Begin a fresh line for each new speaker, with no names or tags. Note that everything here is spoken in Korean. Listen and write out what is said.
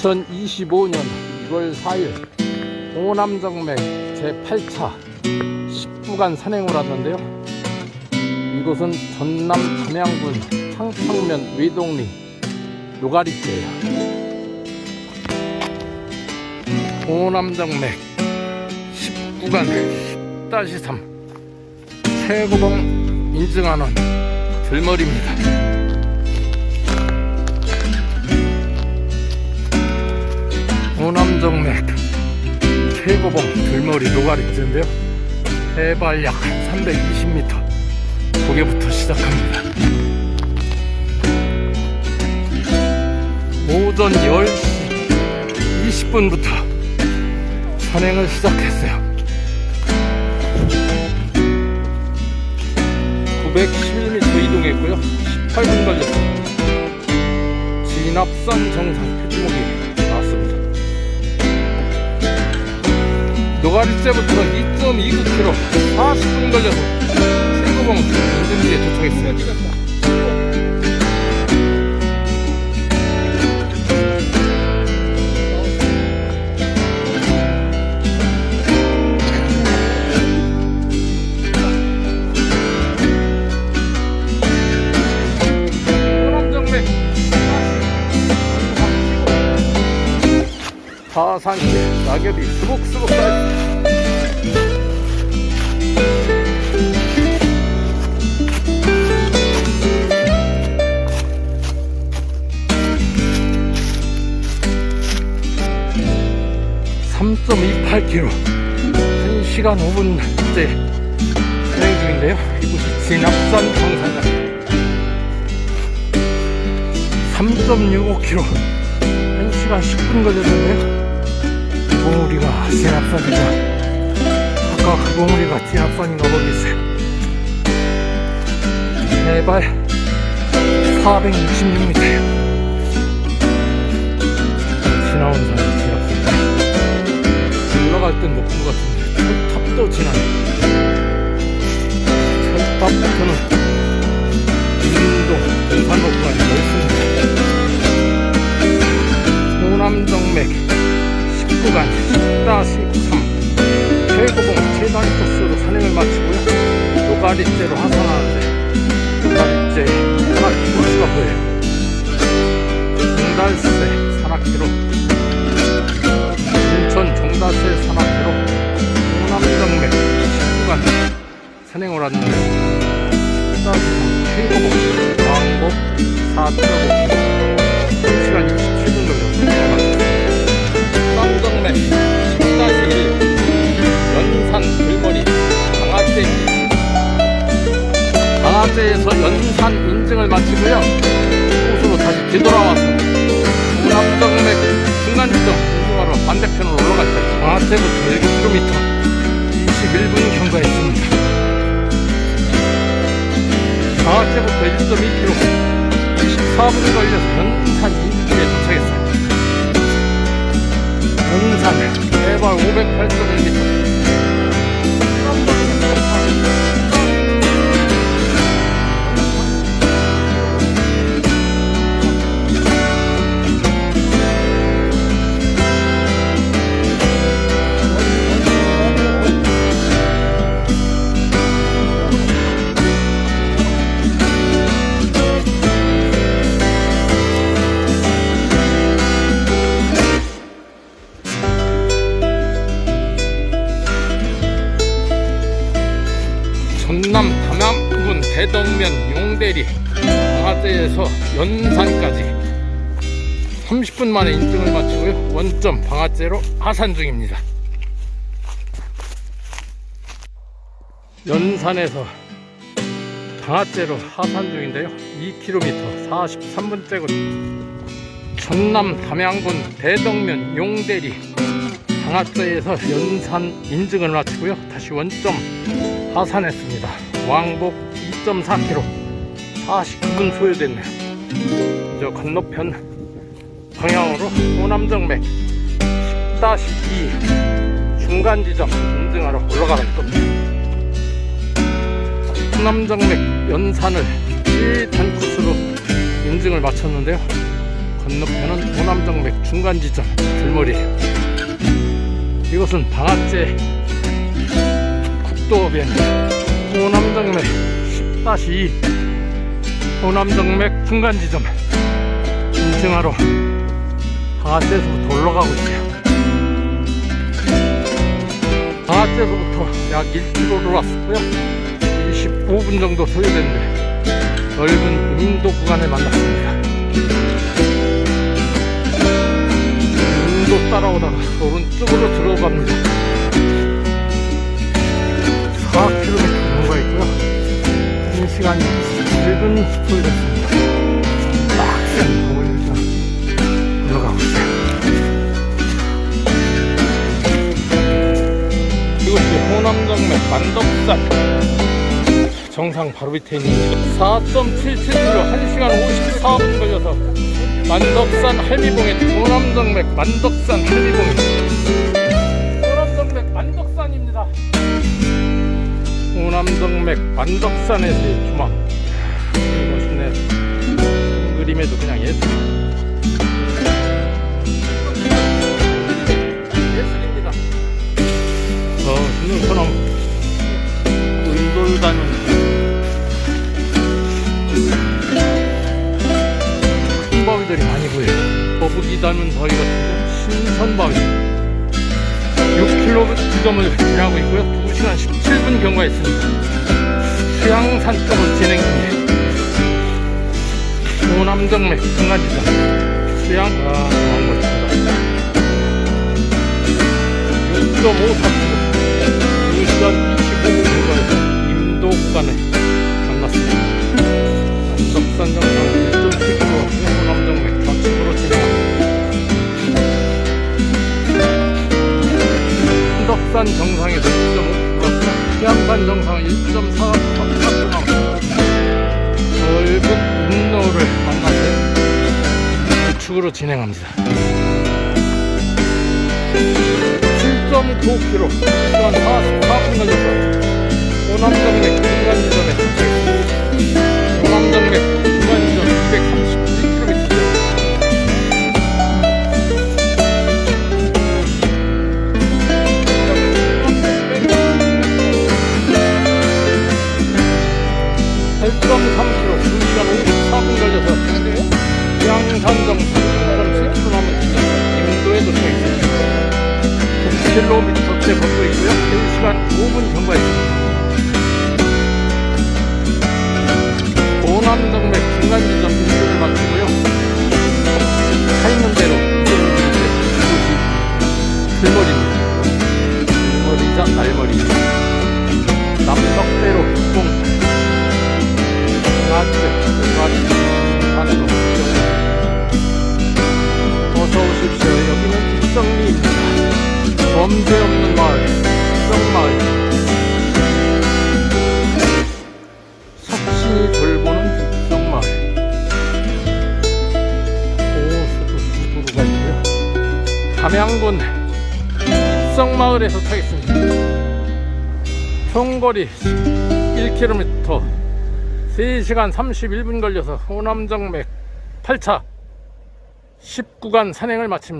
2025년 2월 4일 호남정맥 제8차 10구간 산행을 왔는데요. 이곳은 전남 담양군 창평면 외동리 노가리째예요. 호남정맥 10구간 10-3 최고봉 인증하는 들머리입니다. 호남정맥 최고봉 들머리 노가리째인데요. 해발 약 320m 고개부터 시작합니다. 오전 10시 20분부터 산행을 시작했어요. 911m 이동했고요. 18분 걸렸어요. 진압산 정상 표지목이 노가리째부터 2.29km 40분 걸려서 최고봉 인증지에 도착했어요. 하산시에 낙엽이 수북수북 쌓여 (3.28km) 1시간 5분째 진행 중인데요. 이곳이 진압산 정상가 3.65km 1시간 10분 걸렸는데요 봉우리가 진압산이죠 아까 그 봉우리가 진압산인가 모르겠어요 해발 466m예요 지나온 산이 진압산 올라갈 땐못본것 같은데 철탑도 지나네. 철탑부터는 인도 등산로까지 넓습니다 산악회로 인천 종달새 산악회로 호남정맥 19간 산행을 왔는데 10-3 최고봉 왕복 4.5km 1시간 27분 걸렸습니다. 쌍정맥 10-1 연산 들머리 강화제 강화제에서 연산 인증을 마치고요. 호수로 다시 남정 1등 우승하러 반대편으로 올라갔어요. 방아쇠부터 1km 21분 경과했습니다. 방아쇠부터 1.2km 14분 걸려서 연산 2km에 도착했어요. 연산 해발 5 8 1 m 전남 담양군 대덕면 용대리 방아제에서 연산까지 30분 만에 인증을 마치고요. 원점 방아제로 하산 중입니다. 연산에서 방아제로 하산 중인데요. 2km 43분째 곳 전남 담양군 대덕면 용대리 방아제에서 연산 인증을 마치고요 다시 원점 하산했습니다. 왕복 2.4km 49분 소요됐네요. 저 건너편 방향으로 호남정맥 10-2 중간 지점 인증하러 올라가는 겁니다. 호남정맥 연산을 7단 코스로 인증을 마쳤는데요. 건너편은 호남정맥 중간 지점 들머리에요. 이곳은 방학제 국도변 호남정맥 10-2 호남정맥 중간지점 인증하러 방학제에서부터 올라가고 있어요. 방학제에서부터 약 1km를 왔고요. 25분 정도 소요됐는데 넓은 인도 구간을 만났습니다. 오른쪽으로 들어갑니다. 4km 뭔가 있고요. 1시간이 1분 소요됐습니다. 빡센 거울에서 올라가고 있어요. 이곳이 호남정맥 만덕산 정상 바로 밑에 있는 4.77km 1시간 54분 걸려서 만덕산 할미봉에 호남정맥 만덕산 할미봉이 호남 호남정맥 만덕산에서의 주막. 멋있네요 그림에도 그냥 예술 예술입니다. 어, 저는 은돌다는 큰 바위들이 많이 보여요. 거북이 닮은 바위 같은데? 신선 바위. 6km 지점을 획진하고 있고요. 2시간 17분 경과했습니다. 수양산점을 진행 중에 호남동맥 중간지점 수양 아, 정하고 있습니다. 6.54km 2시간 2 0 넓은 인로를 만나서 우측으로 진행합니다. 7.9km, 시간 44분 걸려서 호남정맥 중간지점에 도착 담양군 입성마을에서 타겠습니다. 총거리 1km, 3시간 31분 걸려서 호남정맥 8차 19간 산행을 마칩니다.